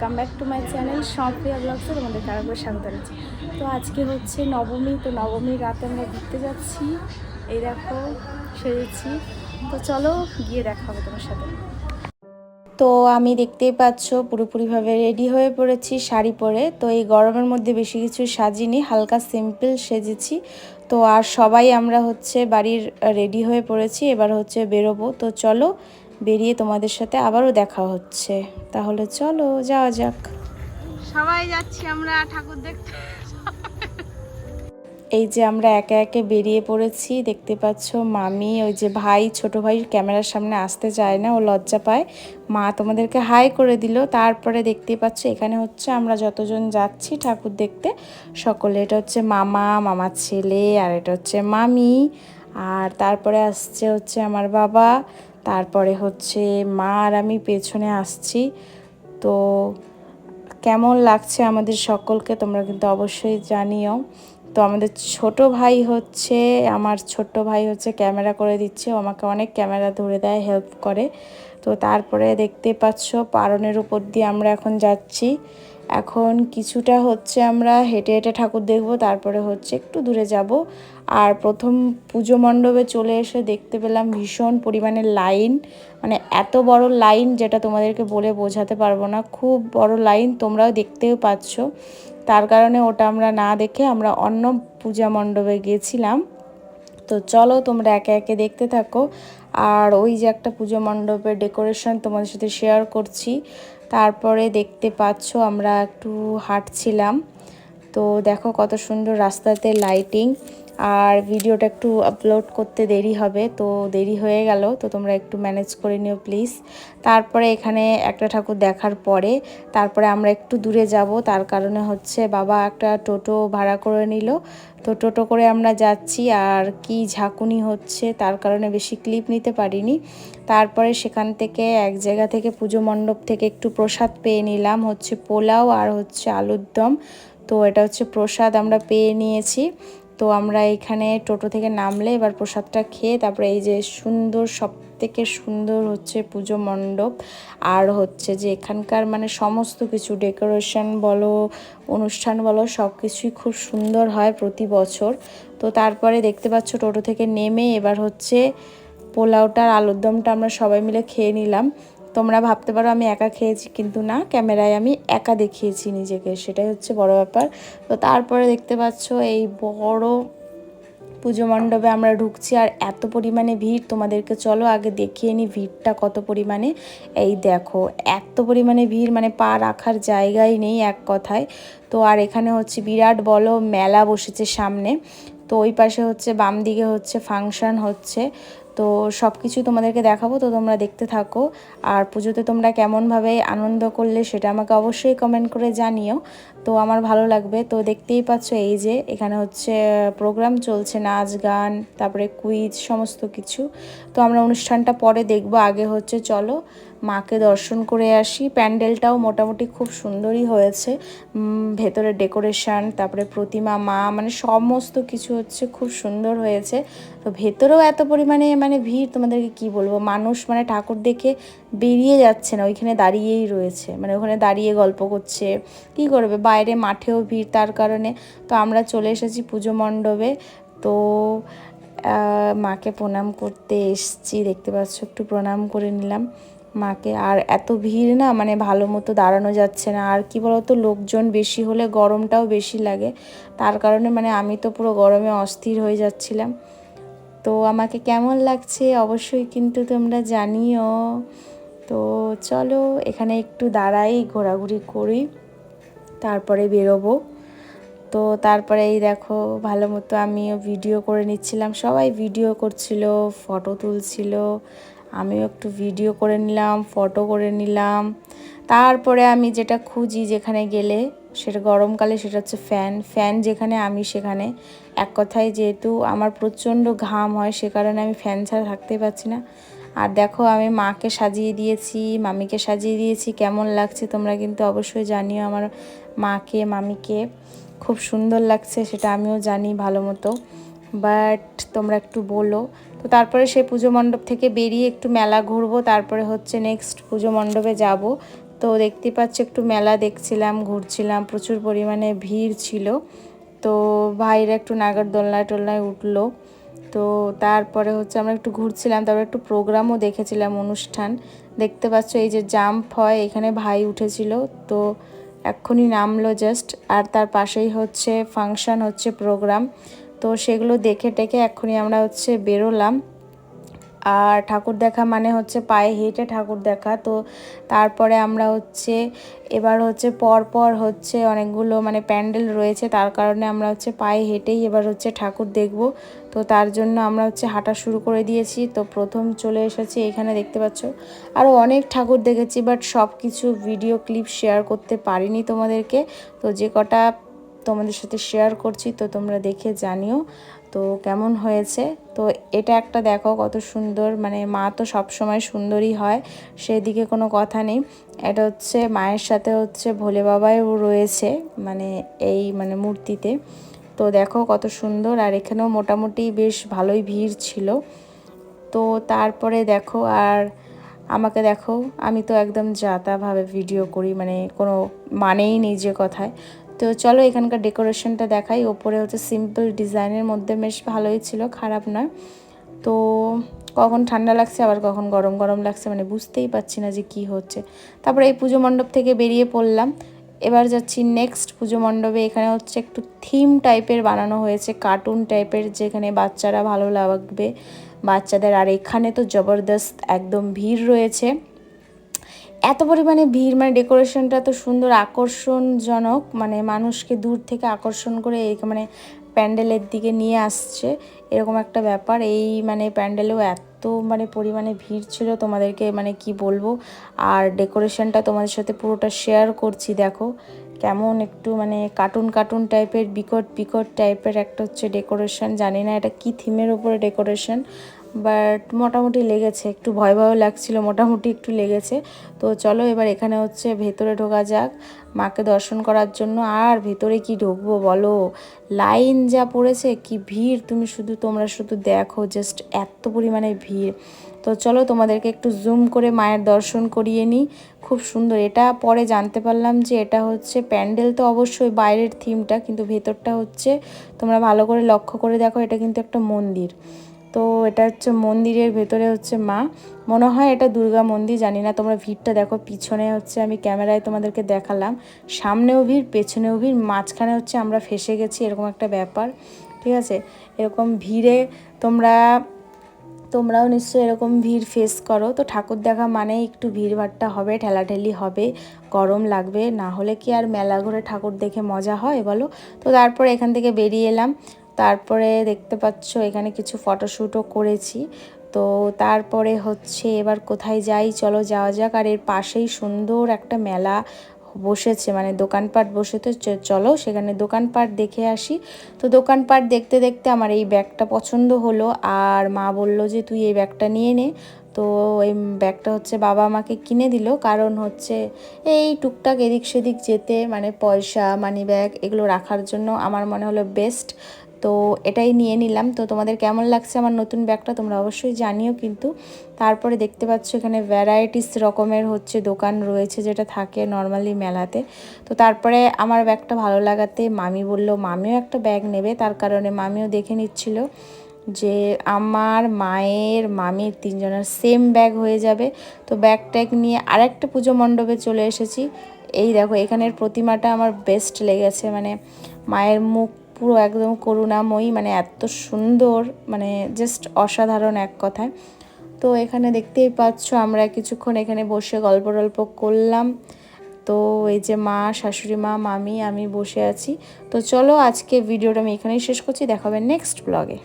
Welcome back to my channel Sampriya ব্লগসে তোমাদের আরেকবার স্বাগত জানাচ্ছি। তো আজকে হচ্ছে নবমী, তো নবমীর রাতে আমরা ঘুরতে যাচ্ছি। এই দেখো সেরেছি তো চলো গিয়ে দেখা হবে তোমার সাথে। তো আমি দেখতেই পাচ্ছ, পুরোপুরিভাবে রেডি হয়ে পড়েছি শাড়ি পরে। তো এই গরমের মধ্যে বেশি কিছু সাজিনি, হালকা সিম্পল সেজেছি। তো আর সবাই আমরা হচ্ছে বাড়ির রেডি হয়ে পড়েছি, এবার হচ্ছে বেরোবো। তো চলো বেরিয়ে তোমাদের সাথে আবারও দেখা হচ্ছে। তাহলে চলো যাওয়া যাক। সবাই যাচ্ছি আমরা ঠাকুর দেখতে। এই যে আমরা একে একে বেরিয়ে পড়েছি দেখতে পাচ্ছ মামি ওই যে ভাই ছোট ভাই ক্যামেরার সামনে আসতে চায় না ও লজ্জা পায়। মা তোমাদেরকে হাই করে দিল তারপরে দেখতে পাচ্ছ এখানে হচ্ছে আমরা যতজন যাচ্ছি ঠাকুর দেখতে সকলে। এটা হচ্ছে মামা মামার ছেলে আর এটা হচ্ছে মামি আর তারপরে আসছে হচ্ছে আমার বাবা তারপরে হচ্ছে মা আর আমি পেছনে আসছি। তো কেমন লাগছে আমাদের সকলকে তোমরা কিন্তু অবশ্যই জানিও। তো আমাদের ছোট ভাই হচ্ছে, আমার ছোট ভাই হচ্ছে ক্যামেরা করে দিচ্ছে। আমাকে অনেক ক্যামেরা ধরে দেয়, হেল্প করে। তো তারপরে দেখতে পাচ্ছ পারনের উপর দিয়ে আমরা এখন যাচ্ছি। এখন কিছুটা হচ্ছে আমরা হেঁটে হেঁটে ঠাকুর দেখব, তারপরে হচ্ছে একটু দূরে যাব। আর প্রথম পুজো মণ্ডপে চলে এসে দেখতে পেলাম ভীষণ পরিমাণে লাইন মানে এত বড় লাইন যেটা তোমাদেরকে বলে বোঝাতে পারব না, খুব বড় লাইন তোমরাও দেখতেও পাচ্ছ। তার কারণে ওটা আমরা না দেখে আমরা অন্য পূজা মণ্ডপে গিয়েছিলাম তো চলো তোমরা একে একে দেখতে থাকো। আর ওই যে একটা পুজো মণ্ডপের ডেকোরেশন তোমাদের সাথে শেয়ার করছি। তারপরে দেখতে পাচ্ছ আমরা একটু হাঁটছিলাম। তো দেখো কত সুন্দর রাস্তাতে লাইটিং আর ভিডিওটা একটু আপলোড করতে দেরি হবে, তো দেরি হয়ে গেল, তো তোমরা একটু ম্যানেজ করে নিও প্লিজ তারপরে এখানে একটা ঠাকুর দেখার পরে, তারপরে আমরা একটু দূরে যাব, তার কারণে হচ্ছে বাবা একটা টোটো ভাড়া করে নিল। তো টোটো করে আমরা যাচ্ছি, আর কি ঝাঁকুনি হচ্ছে তার কারণে বেশি ক্লিপ নিতে পারিনি। তারপরে সেখান থেকে এক জায়গা থেকে পুজো মণ্ডপ থেকে একটু প্রসাদ পেয়ে নিলাম, হচ্ছে পোলাও আর হচ্ছে আলুর দম। তো এটা হচ্ছে প্রসাদ আমরা পেয়ে নিয়েছি। তো আমরা এখানে টোটো থেকে নামলে এবার প্রসাদটা খেয়ে তারপরে এই যে সুন্দর সব থেকে সুন্দর হচ্ছে পুজো মণ্ডপ আর হচ্ছে যে এখানকার মানে সমস্ত কিছু ডেকোরেশন বলো, অনুষ্ঠান বলো সব কিছুই খুব সুন্দর হয় প্রতি বছর। তো তারপরে দেখতে পাচ্ছ টোটো থেকে নেমে এবার হচ্ছে পোলাওটার আলুর দমটা আমরা সবাই মিলে খেয়ে নিলাম। তোমরা ভাবতে পারো আমি একা খেয়েছি, কিন্তু না, ক্যামেরায় আমি একা দেখিয়েছি নিজেকে, সেটাই হচ্ছে বড় ব্যাপার। তো তারপরে দেখতে পাচ্ছ এই বড় পুজো মণ্ডপে আমরা ঢুকছি, আর এত পরিমাণে ভিড়। তোমাদেরকে চলো আগে দেখিয়ে নিই ভিড়টা কত পরিমাণে। এই দেখো, এত পরিমাণে ভিড় মানে পা রাখার জায়গাই নেই এক কথায়। তো আর এখানে হচ্ছে বিরাট বড় মেলা বসেছে সামনে। তো ওই পাশে হচ্ছে বাম দিকে হচ্ছে ফাংশন হচ্ছে। তো সব কিছু তোমাদেরকে দেখাবো, তো তোমরা দেখতে থাকো। আর পুজোতে তোমরা কেমনভাবে আনন্দ করলে সেটা আমাকে অবশ্যই কমেন্ট করে জানিও। তো আমার ভালো লাগবে। তো দেখতেই পাচ্ছ এই যে এখানে হচ্ছে প্রোগ্রাম চলছে, নাচ, গান, তারপরে কুইজ সমস্ত কিছু। তো আমরা অনুষ্ঠানটা পরে দেখব। আগে হচ্ছে চলো মাকে দর্শন করে আসি। প্যান্ডেলটাও মোটামুটি খুব সুন্দরই হয়েছে। ভেতরে ডেকোরেশন, তারপরে প্রতিমা, মা মানে সমস্ত কিছু হচ্ছে খুব সুন্দর হয়েছে। তো ভেতরেও এত পরিমাণে মানে ভিড়, তোমাদেরকে কি বলব? মানুষ মানে ঠাকুর দেখে বেরিয়ে যাচ্ছে না, ওইখানে দাঁড়িয়েই রয়েছে। মানে ওখানে দাঁড়িয়ে গল্প করছে, কি করবে? বাইরে মাঠেও ভিড় তার কারণে। তো আমরা চলে এসেছি পুজো মণ্ডপে। তো মাকে প্রণাম করতে এসছি, দেখতে পাচ্ছ, একটু প্রণাম করে নিলাম। মাকে। আর এত ভিড় না মানে ভালো মতো দাঁড়ানো যাচ্ছে না। আর কি বলতো, লোকজন বেশি হলে গরমটাও বেশি লাগে। তার কারণে মানে আমি তো পুরো গরমে অস্থির হয়ে যাচ্ছিলাম। তো আমাকে কেমন লাগছে অবশ্যই কিন্তু তোমরা জানিও। তো চলো, এখানে একটু দাঁড়াই, ঘোরাঘুরি করি, তারপরে বেরোবো। তো তারপরে এই দেখো, ভালো মতো আমিও ভিডিও করে নিচ্ছিলাম। সবাই ভিডিও করছিল ফটো তুলছিল। আমিও একটু ভিডিও করে নিলাম ফটো করে নিলাম। তারপরে আমি যেটা খুঁজি যেখানে গেলে, সেটা গরমকালে সেটা হচ্ছে ফ্যান ফ্যান যেখানে, আমি সেখানে। এক কথায় যেহেতু আমার প্রচণ্ড ঘাম হয়, সে কারণে আমি ফ্যান ছাড়া থাকতেই পারছি না। আর দেখো, আমি মাকে সাজিয়ে দিয়েছি, মামিকে সাজিয়ে দিয়েছি। কেমন লাগছে তোমরা কিন্তু অবশ্যই জানিও আমার মাকে, মামিকে। খুব সুন্দর লাগছে, সেটা আমিও জানি ভালো মতো। বাট তোমরা একটু বলো তো তারপরে সেই পুজো মণ্ডপ থেকে বেরিয়ে একটু মেলা ঘুরবো, তারপরে হচ্ছে নেক্সট পুজো মণ্ডপে যাব। তো দেখতে পাচ্ছি একটু মেলা দেখছিলাম, ঘুরছিলাম, প্রচুর পরিমাণে ভিড় ছিল। তো ভাইরা একটু নাগরদোলনায় টোলনায় উঠল। তো তারপরে হচ্ছে আমরা একটু ঘুরছিলাম, তারপরে একটু প্রোগ্রামও দেখেছিলাম অনুষ্ঠান। দেখতে পাচ্ছ এই যে জাম্প হয়, এখানে ভাই উঠেছিল। তো এক্ষুনি নামলো জাস্ট আর তার পাশেই হচ্ছে ফাংশন হচ্ছে প্রোগ্রাম তো সেগুলো দেখে টেকে এক্ষুনি আমরা হচ্ছে বেরোলাম। আর ঠাকুর দেখা মানে হচ্ছে পায়ে হেঁটে ঠাকুর দেখা। তো তারপরে আমরা হচ্ছে, এবার হচ্ছে পর পর হচ্ছে অনেকগুলো মানে প্যান্ডেল রয়েছে। তার কারণে আমরা হচ্ছে পায়ে হেঁটেই এবার হচ্ছে ঠাকুর দেখব। তো তার জন্য আমরা হচ্ছে হাঁটা শুরু করে দিয়েছি। তো প্রথম চলে এসেছি এখানে দেখতে পাচ্ছ। আরও অনেক ঠাকুর দেখেছি, বাট সব কিছু ভিডিও ক্লিপ শেয়ার করতে পারিনি তোমাদেরকে। তো যে কটা তোমাদের সাথে শেয়ার করছি, তো তোমরা দেখে জানিও, তো কেমন হয়েছে? তো এটা একটা দেখো কত সুন্দর মানে মা তো সব সময় সুন্দরই হয়, সেদিকে কোনো কথা নেই। এটা হচ্ছে মায়ের সাথে হচ্ছে ভোলে বাবাও রয়েছে মানে এই মানে মূর্তিতে। তো দেখো কত সুন্দর, আর এখানেও মোটামুটি বেশ ভালোই ভিড় ছিল। তো তারপরে দেখো, আর আমাকে দেখো, আমি তো একদম যাতাভাবে ভিডিও করি মানে কোনো মানেই নেই যে কথায়। তো চলো এখানকার ডেকোরেশনটা দেখাই। ওপরে হচ্ছে সিম্পল ডিজাইনের মধ্যে বেশ ভালোই ছিল, খারাপ না তো কখন ঠান্ডা লাগছে, আবার কখন গরম গরম লাগছে মানে বুঝতেই পারছি না যে কি হচ্ছে। তারপরে এই পুজো মণ্ডপ থেকে বেরিয়ে পড়লাম। এবার যাচ্ছি নেক্সট পুজো মণ্ডপে। এখানে হচ্ছে একটু থিম টাইপের বানানো হয়েছে কার্টুন টাইপের যেখানে বাচ্চারা ভালো লাগবে। বাচ্চাদের, আর এখানে তো জবরদস্ত একদম ভিড় রয়েছে। এত পরিমাণে ভিড় মানে ডেকোরেশনটা তো সুন্দর, আকর্ষণজনক মানে মানুষকে দূর থেকে আকর্ষণ করে এই মানে প্যান্ডেলের দিকে নিয়ে আসছে, এরকম একটা ব্যাপার। এই মানে প্যান্ডেলেও এত মানে পরিমাণে ভিড় ছিল তোমাদেরকে মানে কি বলব? আর ডেকোরেশনটা তোমাদের সাথে পুরোটা শেয়ার করছি, দেখো। কেমন একটু মানে কার্টুন কার্টুন টাইপের বিকট বিকট টাইপের একটা হচ্ছে ডেকোরেশন জানি না এটা কি থিমের উপরে ডেকোরেশন বাট মোটামুটি লেগেছে, একটু ভয় ভয়ও লাগছিল, মোটামুটি একটু লেগেছে। তো চলো এবার এখানে হচ্ছে ভেতরে ঢোকা যাক, মাকে দর্শন করার জন্য। আর ভেতরে কি ঢুকবো বলো? লাইন যা পড়েছে, কি ভিড়! তুমি শুধু, তোমরা শুধু দেখো জাস্ট এত পরিমাণে ভিড়। তো চলো তোমাদেরকে একটু জুম করে মায়ের দর্শন করিয়ে নিই। খুব সুন্দর। এটা পরে জানতে পারলাম যে এটা হচ্ছে প্যান্ডেল তো অবশ্যই বাইরের থিমটা কিন্তু ভেতরটা হচ্ছে, তোমরা ভালো করে লক্ষ্য করে দেখো, এটা কিন্তু একটা মন্দির। তো এটা হচ্ছে মন্দিরের ভেতরে হচ্ছে মা। মনে হয় এটা দুর্গা মন্দির, জানি না, তোমরা ভিড়টা দেখো। পিছনে হচ্ছে আমি ক্যামেরায় তোমাদেরকে দেখালাম। সামনেও ভিড়, পেছনেও ভিড়, মাঝখানে হচ্ছে আমরা ফেসে গেছি, এরকম একটা ব্যাপার, ঠিক আছে? এরকম ভিড়ে তোমরা, তোমরাও নিশ্চয়ই এরকম ভিড় ফেস করো। তো ঠাকুর দেখা মানে একটু ভিড়ভাড়টা হবে, ঠেলাঠেলি হবে, গরম লাগবে। না হলে কি আর মেলা ঘুরে ঠাকুর দেখে মজা হয়, বলো? তো তারপরে এখান থেকে বেরিয়ে এলাম। তারপরে দেখতে পাচ্ছ এখানে কিছু ফটোশ্যুটও করেছি। তো তারপরে হচ্ছে এবার কোথায় যাই, চলো যাওয়া যাক। আর এর পাশেই সুন্দর একটা মেলা বসেছে মানে দোকানপাট বসে তো চলো সেখানে দোকানপাট দেখে আসি। তো দোকানপাট দেখতে দেখতে আমার এই ব্যাগটা পছন্দ হলো। আর মা বলল যে, তুই এই ব্যাগটা নিয়ে নে। তো এই ব্যাগটা হচ্ছে বাবা আমাকে কিনে দিল। কারণ হচ্ছে এই টুকটাক এদিক সেদিক যেতে মানে পয়সা মানি ব্যাগ এগুলো রাখার জন্য আমার মনে হলো বেস্ট তো এটাই নিয়ে নিলাম। তো তোমাদের কেমন লাগছে আমার নতুন ব্যাগটা তোমরা অবশ্যই জানিও কিন্তু। তারপরে দেখতে পাচ্ছ এখানে ভ্যারাইটিস রকমের হচ্ছে দোকান রয়েছে যেটা থাকে নর্মালি মেলাতে। তো তারপরে আমার ব্যাগটা ভালো লাগাতে মামি বলল, মামিও একটা ব্যাগ নেবে। তার কারণে মামিও দেখে নিচ্ছিল যে আমার মায়ের মামির তিনজনের সেম ব্যাগ হয়ে যাবে। তো ব্যাগ ট্যাগ নিয়ে আরেকটা পুজো মণ্ডপে চলে এসেছি। এই দেখো, এখানের প্রতিমাটা আমার বেস্ট লেগেছে। মানে মায়ের মুখ পুরো একদম করুণাময়ী মানে এত সুন্দর মানে জাস্ট অসাধারণ এক কথায়। তো এখানে দেখতেই পাচ্ছ আমরা কিছুক্ষণ এখানে বসে গল্প টল্প করলাম। তো এই যে মা, শাশুড়ি মা, মামি, আমি বসে আছি। তো চলো আজকে ভিডিওটা আমি এখানেই শেষ করছি দেখাবে নেক্সট ব্লগে